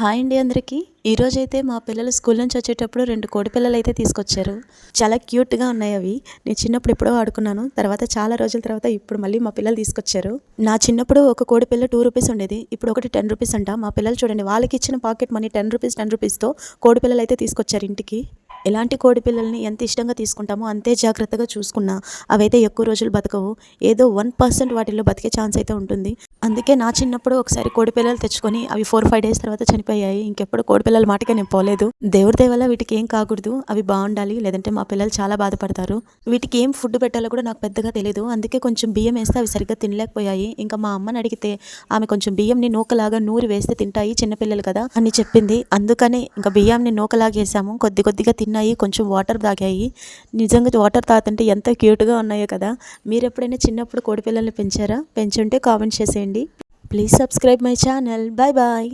Hi అండి అందరికీ. ఈరోజు అయితే మా పిల్లలు స్కూల్ నుంచి వచ్చేటప్పుడు రెండు కోడి పిల్లలు అయితే తీసుకొచ్చారు. చాలా క్యూట్గా ఉన్నాయి అవి. నేను చిన్నప్పుడు ఎప్పుడో ఆడుకున్నాను. తర్వాత చాలా రోజుల తర్వాత ఇప్పుడు మళ్ళీ మా పిల్లలు తీసుకొచ్చారు. నా చిన్నప్పుడు ఒక కోడి పిల్ల టూ రూపీస్ ఉండేది. ఇప్పుడు ఒకటి టెన్ రూపీస్ అంట. మా పిల్లలు చూడండి వాళ్ళకి ఇచ్చిన pocket money ten rupees ten రూపీస్తో కోడి పిల్లలు అయితే తీసుకొచ్చారు ఇంటికి. ఎలాంటి కోడి పిల్లల్ని ఎంత ఇష్టంగా తీసుకుంటామో అంతే జాగ్రత్తగా చూసుకున్నా. అవైతే ఎక్కువ రోజులు బతకవు. ఏదో వన్ పర్సెంట్ వాటిల్లో బతికే ఛాన్స్ అయితే ఉంటుంది. అందుకే నా చిన్నప్పుడు ఒకసారి కోడి పిల్లలు తెచ్చుకొని అవి ఫోర్ ఫైవ్ డేస్ తర్వాత చనిపోయాయి. ఇంకెప్పుడు కోడి పిల్లల మాటకే నేను పోలేదు. దేవుడి దయ వల్ల వీటికి ఏం కాకూడదు. అవి బాగుండాలి. లేదంటే మా పిల్లలు చాలా బాధపడతారు. వీటికి ఏం ఫుడ్ పెట్టాలో కూడా నాకు పెద్దగా తెలియదు అందుకే కొంచెం బియ్యం వేస్తే అవి సరిగ్గా తినలేకపోయాయి. ఇంకా మా అమ్మని అడిగితే ఆమె కొంచెం బియ్యంని నూకలాగా నూరి వేస్తే తింటాయి చిన్నపిల్లలు కదా అని చెప్పింది. అందుకనే ఇంకా బియ్యాన్ని నూకలాగేసాము కొద్ది కొద్దిగా తిన్నాయి. కొంచెం వాటర్ తాగాయి. నిజంగా వాటర్ తాగుతుంటే ఎంత క్యూట్గా ఉన్నాయో కదా. మీరు ఎప్పుడైనా చిన్నప్పుడు కోడి పిల్లల్ని పెంచారా? పెంచుంటే కామెంట్ చేసేయండి. చేయండి please subscribe my channel bye bye